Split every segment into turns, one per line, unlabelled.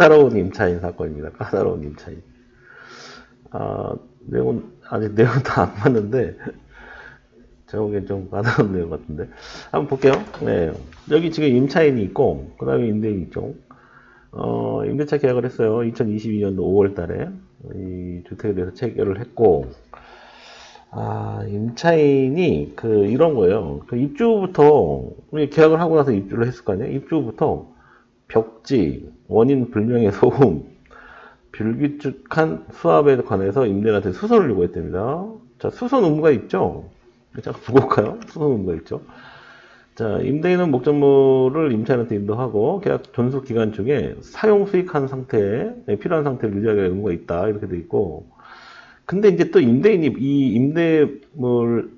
까다로운 임차인 사건입니다. 까다로운 임차인. 아, 내용은, 아직 내용 다 안 봤는데, 제가 보기엔 좀 까다로운 내용 같은데. 한번 볼게요. 네. 여기 지금 임차인이 있고, 그 다음에 임대인 있죠. 어, 임대차 계약을 했어요. 2022년도 5월 달에. 이 주택에 대해서 체결을 했고, 아, 임차인이 그 이런 거예요. 그 입주부터 계약을 하고 나서 입주를 했을 거 아니에요. 입주부터 벽지, 원인 불명의 소음, 불규칙한 수압에 관해서 임대인한테 수선을 요구했답니다. 자, 수선 의무가 있죠. 잠깐 보고 올까요? 수선 의무가 있죠. 자, 임대인은 목적물을 임차인한테 인도하고 계약 존속 기간 중에 사용 수익한 상태에 네, 필요한 상태를 유지하게 의무가 있다. 이렇게 돼 있고. 근데 이제 또 임대인이 이 임대물의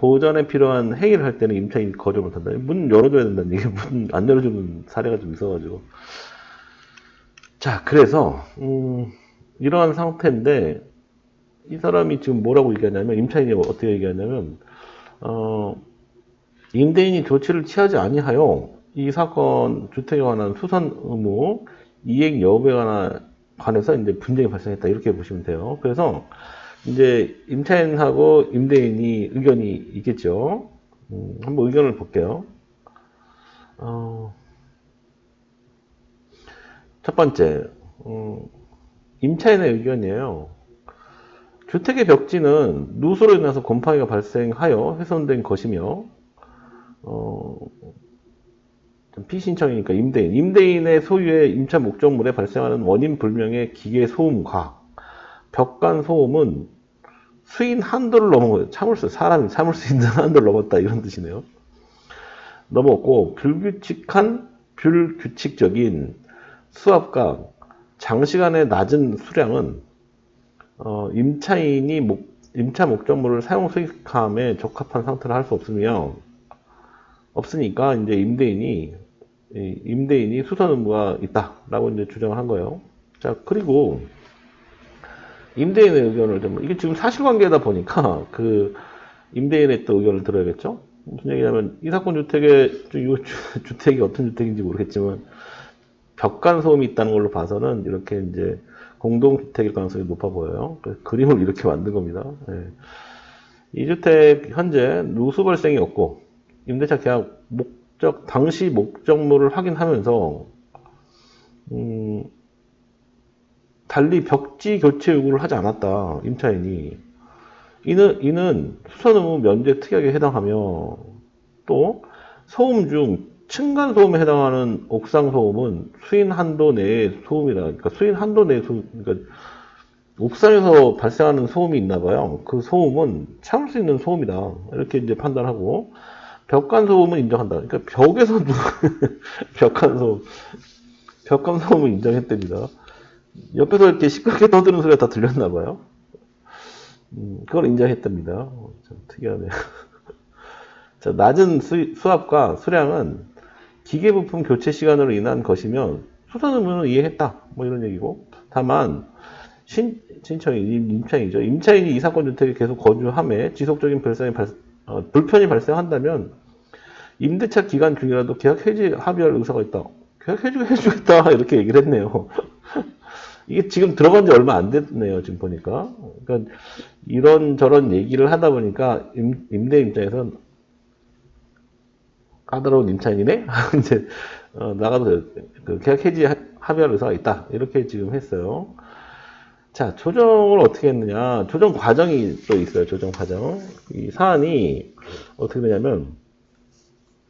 보전에 필요한 행위를 할 때는 임차인이 거절 못한다. 문 열어줘야 된다는 얘기, 문 안 열어주는 사례가 좀 있어가지고. 자, 그래서, 음, 이러한 상태인데, 이 사람이 지금 뭐라고 얘기하냐면, 임차인이 어떻게 얘기하냐면, 어, 임대인이 조치를 취하지 아니하여 이 사건 주택에 관한 수선 의무 이행 여부에 관한 관해서 이제 분쟁이 발생했다 이렇게 보시면 돼요. 그래서 이제 임차인하고 임대인이 의견이 있겠죠. 음, 한번 의견을 볼게요. 어, 첫 번째, 음, 임차인의 의견이에요. 주택의 벽지는 누수로 인해서 곰팡이가 발생하여 훼손된 것이며 어, 좀 피신청이니까 임대인. 임대인의 소유의 임차 목적물에 발생하는 원인 불명의 기계 소음과 벽간 소음은 수인 한도를 넘어 참을 수 사람이 참을 수 있는 한도를 넘었다 이런 뜻이네요. 넘었고 불규칙한 불규칙적인 수압과 장시간의 낮은 수량은 어, 임차인이 목, 임차 목적물을 사용 수익함에 적합한 상태를 할 수 없으며 없으니까 이제 임대인이 이 임대인이 수선 의무가 있다라고 이제 주장을 한 거예요. 자 그리고 임대인의 의견을 좀 이게 지금 사실관계다 보니까 그 임대인의 또 의견을 들어야겠죠. 무슨 얘기냐면 이 사건 주택에 이 주택이 어떤 주택인지 모르겠지만 벽간 소음이 있다는 걸로 봐서는 이렇게 이제 공동주택일 가능성이 높아 보여요. 그림을 이렇게 만든 겁니다. 예. 이 주택 현재 누수 발생이 없고 임대차 계약 목적 당시 목적물을 확인하면서 음, 달리 벽지 교체 요구를 하지 않았다 임차인이 이는 이는 수선 의무 면제 특약에 해당하며 또 소음 중 층간 소음에 해당하는 옥상 소음은 수인 한도 내의 소음이다. 그러니까 수인 한도 내의 소음, 그러니까 옥상에서 발생하는 소음이 있나 봐요. 그 소음은 참을 수 있는 소음이다. 이렇게 이제 판단하고 벽간 소음은 인정한다. 그러니까 벽에서 벽간 소음, 벽간 소음을 인정했답니다. 옆에서 이렇게 시끄럽게 떠드는 소리가 다 들렸나 봐요. 음, 그걸 인정했답니다. 어, 참 특이하네요. 자, 낮은 수, 수압과 수량은 기계 부품 교체 시간으로 인한 것이면 수선 의무는 이해했다. 뭐 이런 얘기고. 다만 신, 신청이 임차인이죠. 임차인이 이 사건 주택에 계속 거주함에 지속적인 발생이 발, 어, 불편이 발생한다면 임대차 기간 중이라도 계약 해지 합의할 의사가 있다. 계약 해주 해주겠다 이렇게 얘기를 했네요. 이게 지금 들어간 지 얼마 안 됐네요. 지금 보니까. 그러니까 이런 저런 얘기를 하다 보니까 임, 임대 입장에선 까다로운 임차인이네? 이제 어, 나가도 그 계약 해지 합의할 의사가 있다. 이렇게 지금 했어요. 자, 조정을 어떻게 했느냐. 조정 과정이 또 있어요. 조정 과정. 이 사안이 어떻게 되냐면,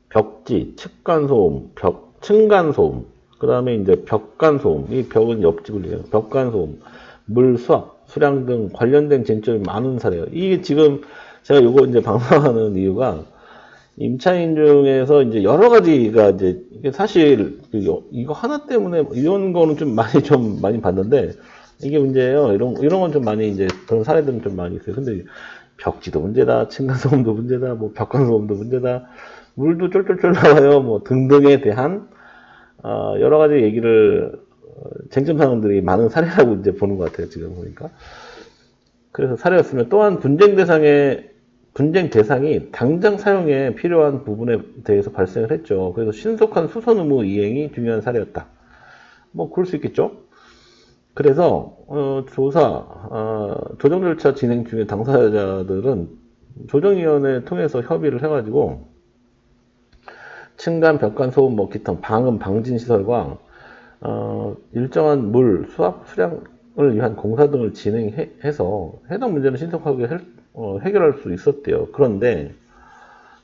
벽지, 측간소음, 벽, 층간소음, 그 다음에 이제 벽간소음, 이 벽은 옆집을 얘기해요. 벽간소음, 물수압, 수량 등 관련된 쟁점이 많은 사례예요. 이게 지금 제가 요거 이제 방송하는 이유가 임차인 중에서 이제 여러 가지가 이제 이게 사실 그 요- 이거 하나 때문에 이런 거는 좀 많이 좀 많이 봤는데 이게 문제예요. 이런 이런 건 좀 많이 이제 그런 사례들은 좀 많이 있어요. 근데 벽지도 문제다, 층간소음도 문제다, 뭐 벽간소음도 문제다, 물도 쫄쫄쫄 나와요, 뭐 등등에 대한 어, 여러 가지 얘기를 어, 쟁점 사항들이 많은 사례라고 이제 보는 것 같아요. 지금 보니까. 그래서 사례였으면 또한 분쟁 대상의 분쟁 대상이 당장 사용에 필요한 부분에 대해서 발생을 했죠. 그래서 신속한 수선 의무 이행이 중요한 사례였다. 뭐 그럴 수 있겠죠. 그래서 어, 조사 어, 조정 절차 진행 중에 당사자들은 조정위원회 통해서 협의를 해가지고 층간 벽간 소음 뭐 기타 방음 방진 시설과 어, 일정한 물 수압 수량을 위한 공사 등을 진행해서 해당 문제는 신속하게 해, 어, 해결할 수 있었대요. 그런데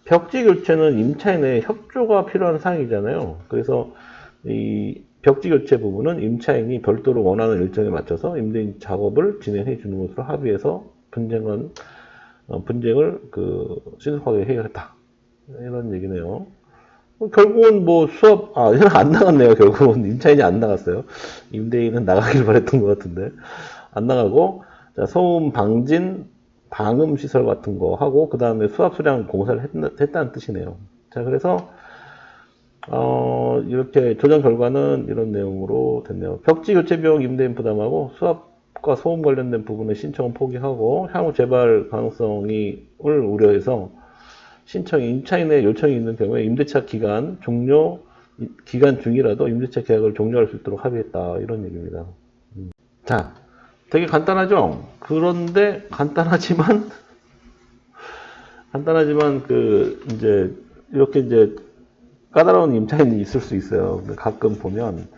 벽지 교체는 임차인 의 협조가 필요한 사항이잖아요. 그래서 이 벽지 교체 부분은 임차인이 별도로 원하는 일정에 맞춰서 임대인 작업을 진행해 주는 것으로 합의해서 분쟁은 어, 분쟁을 그 신속하게 해결했다. 이런 얘기네요. 어, 결국은 뭐 수업 아 얘는 안 나갔네요. 결국은 임차인이 안 나갔어요. 임대인은 나가길 바랬던 것 같은데 안 나가고 자, 소음 방진 방음 시설 같은 거 하고 그 다음에 수압 수량 공사를 했, 했다는 뜻이네요. 자 그래서 어, 이렇게 조정 결과는 이런 내용으로 됐네요. 벽지 교체 비용 임대인 부담하고 수압과 소음 관련된 부분의 신청은 포기하고 향후 재발 가능성이 을 우려해서 신청이 임차인의 요청이 있는 경우에 임대차 기간 종료 기간 중이라도 임대차 계약을 종료할 수 있도록 합의했다 이런 얘기입니다. 음. 자, 되게 간단하죠? 그런데 간단하지만 간단하지만 그 이제 이렇게 이제 까다로운 임차인이 있을 수 있어요. 가끔 보면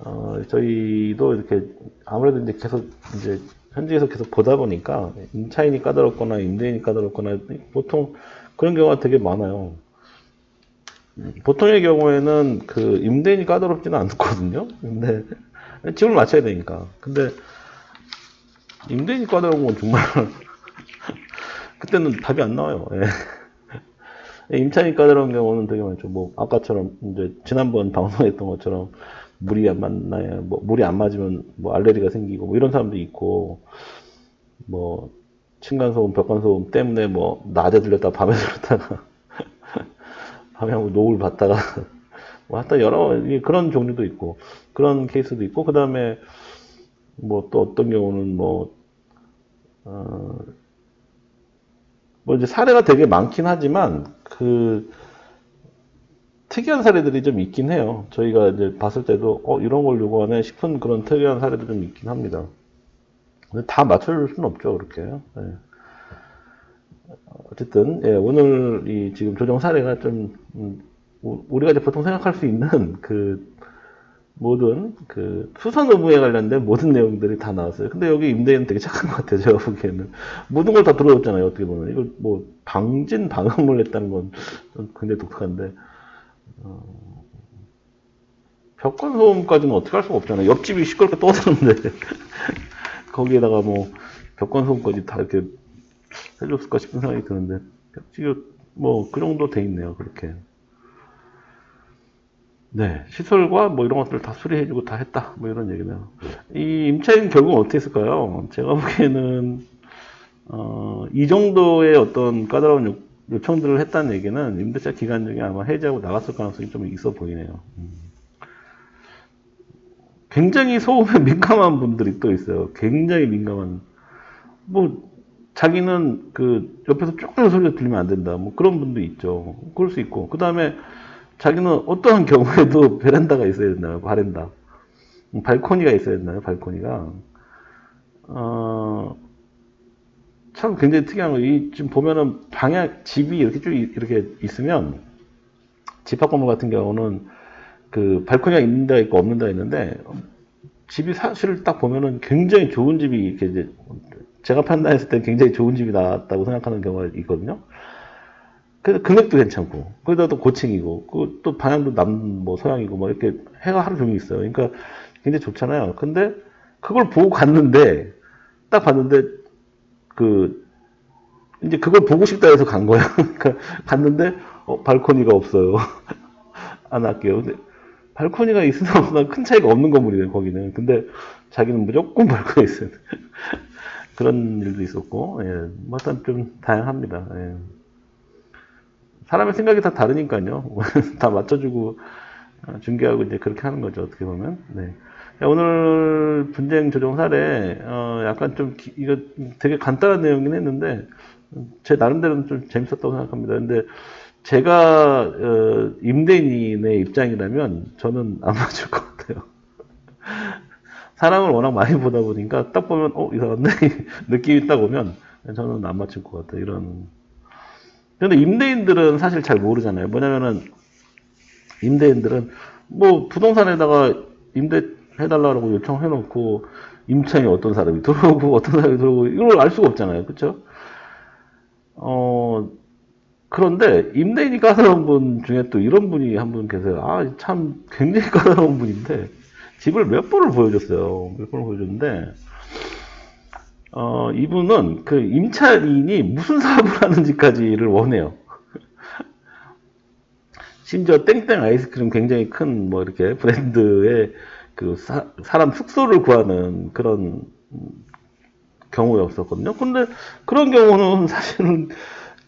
어, 저희도 이렇게 아무래도 이제 계속 이제 현지에서 계속 보다 보니까 임차인이 까다롭거나 임대인이 까다롭거나 보통 그런 경우가 되게 많아요. 보통의 경우에는 그 임대인이 까다롭지는 않거든요. 근데 집을 맞춰야 되니까. 근데 임대인이 까다로운 건 정말 그때는 답이 안 나와요. 예. 임차인이 까다로운 경우는 되게 많죠. 뭐 아까처럼 이제 지난번 방송했던 것처럼 물이 안 맞나요? 뭐 물이 안 맞으면 뭐 알레르기가 생기고 뭐 이런 사람도 있고 뭐 층간소음, 벽간소음 때문에 뭐 낮에 들렸다 밤에 들렸다가 밤에 하고 노을 봤다가 뭐 하여튼 여러 그런 종류도 있고 그런 케이스도 있고 그 다음에 뭐 또 어떤 경우는 뭐 어, 뭐 이제 사례가 되게 많긴 하지만 그 특이한 사례들이 좀 있긴 해요. 저희가 이제 봤을 때도 어 이런 걸 요구하네 싶은 그런 특이한 사례도 좀 있긴 합니다. 다 맞춰줄 수는 없죠, 그렇게. 예. 어쨌든 예, 오늘 이 지금 조정 사례가 좀 음, 우- 우리가 이제 보통 생각할 수 있는 그 모든 그 수선 의무에 관련된 모든 내용들이 다 나왔어요. 근데 여기 임대인은 되게 착한 것 같아요. 제가 보기에는 모든 걸 다 들어줬잖아요. 어떻게 보면 이걸 뭐 방진 방음을 했다는 건 굉장히 독특한데 어, 벽관 소음까지는 어떻게 할 수가 없잖아요. 옆집이 시끄럽게 떠드는데 거기에다가 뭐 벽관 소음까지 다 이렇게 해줬을까 싶은 생각이 드는데 지금 뭐 그 정도 돼 있네요. 그렇게. 네, 시설과 뭐 이런 것들을 다 수리해주고 다 했다. 뭐 이런 얘기네요. 이 임차인 결국은 어떻게 했을까요? 제가 보기에는 어, 이 정도의 어떤 까다로운 요- 요청들을 했다는 얘기는 임대차 기간 중에 아마 해지하고 나갔을 가능성이 좀 있어 보이네요. 음. 굉장히 소음에 민감한 분들이 또 있어요. 굉장히 민감한. 뭐, 자기는 그 옆에서 조금의 소리가 들리면 안 된다. 뭐 그런 분도 있죠. 그럴 수 있고. 그 다음에 자기는 어떠한 경우에도 베란다가 있어야 된다요. 바란다. 음, 발코니가 있어야 된다요. 발코니가. 어, 참 굉장히 특이한 거. 이 지금 보면은 방향 집이 이렇게 쭉 이- 이렇게 있으면 집합 건물 같은 경우는 그 발코니가 있는 데가 있고 없는 데가 있는데 집이 사실 딱 보면은 굉장히 좋은 집이 이렇게 이제 제가 판단했을 때 굉장히 좋은 집이 나왔다고 생각하는 경우가 있거든요. 그래서 금액도 괜찮고 거기다 또 고층이고 그 또 방향도 남 뭐 서양이고 뭐 이렇게 해가 하루 종일 있어요. 그러니까 굉장히 좋잖아요. 근데 그걸 보고 갔는데 딱 봤는데 그 이제 그걸 보고 싶다 해서 간 거야. 그러니까 갔는데 어, 발코니가 없어요. 안 할게요. 근데 발코니가 있으나 없으나 큰 차이가 없는 건물이에요. 거기는. 근데 자기는 무조건 발코니 있어요. 그런 일도 있었고, 예, 뭐 하여튼 좀 다양합니다. 예. 사람의 생각이 다 다르니까요. 다 맞춰주고 어, 중개하고 이제 그렇게 하는 거죠. 어떻게 보면. 네. 야, 오늘 분쟁 조정 사례 어, 약간 좀 기- 이거 되게 간단한 내용이긴 했는데 음, 제 나름대로는 좀 재밌었다고 생각합니다. 근데 제가 어, 임대인의 입장이라면 저는 안 맞을 것 같아요. 사람을 워낙 많이 보다 보니까 딱 보면 어 이상한데? 느낌이 딱 오면 저는 안 맞출 것 같아 이런. 근데 임대인들은 사실 잘 모르잖아요. 뭐냐면은 임대인들은 뭐 부동산에다가 임대 해달라고 요청해놓고 임차인이 어떤 사람이 들어오고 어떤 사람이 들어오고 이걸 알 수가 없잖아요. 그쵸 어 그런데 임대인이 까다로운 분 중에 또 이런 분이 한 분 계세요 아 참 굉장히 까다로운 분인데 집을 몇 번을 보여줬어요. 몇 번을 보여줬는데, 어, 이분은 그 임차인이 무슨 사업을 하는지까지를 원해요. 심지어 땡땡 아이스크림 굉장히 큰 뭐 이렇게 브랜드의 그 사, 람 숙소를 구하는 그런 경우였었거든요. 근데 그런 경우는 사실은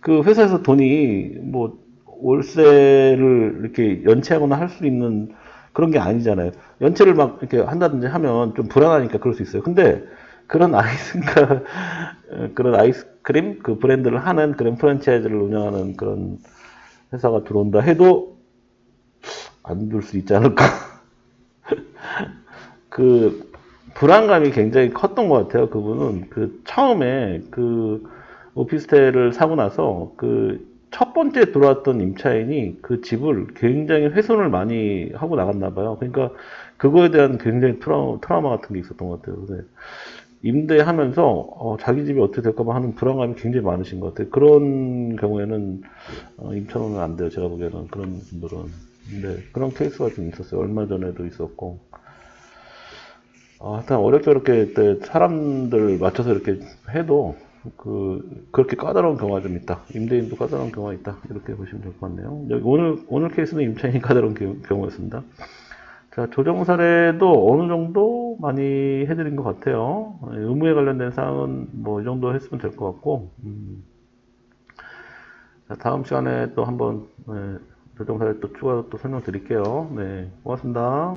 그 회사에서 돈이 뭐 월세를 이렇게 연체하거나 할 수 있는 그런 게 아니잖아요. 연체를 막 이렇게 한다든지 하면 좀 불안하니까 그럴 수 있어요. 근데 그런 아이스가 그런 아이스크림 그 브랜드를 하는 그런 프랜차이즈를 운영하는 그런 회사가 들어온다 해도 안 둘 수 있지 않을까. 그 불안감이 굉장히 컸던 것 같아요. 그분은 그 처음에 그 오피스텔을 사고 나서 그 첫 번째 들어왔던 임차인이 그 집을 굉장히 훼손을 많이 하고 나갔나 봐요. 그러니까 그거에 대한 굉장히 트라우, 트라우마 같은 게 있었던 것 같아요. 근데 임대하면서 어, 자기 집이 어떻게 될까봐 하는 불안감이 굉장히 많으신 것 같아요. 그런 경우에는 어, 임차는 안 돼요. 제가 보기에는 그런 분들은. 근데 그런 케이스가 좀 있었어요. 얼마 전에도 있었고. 아, 하여튼 어렵게 때 사람들 맞춰서 이렇게 해도 그 그렇게 까다로운 경우가 좀 있다. 임대인도 까다로운 경우가 있다. 이렇게 보시면 될 것 같네요. 여기 오늘 오늘 케이스는 임차인이 까다로운 겨- 경우 였습니다. 자, 조정 사례도 어느 정도 많이 해드린 것 같아요. 의무에 관련된 사항은 뭐 이 정도 했으면 될 것 같고, 음. 자, 다음 시간에 또 한번 네, 조정 사례 또 추가로 또 설명드릴게요. 네, 고맙습니다.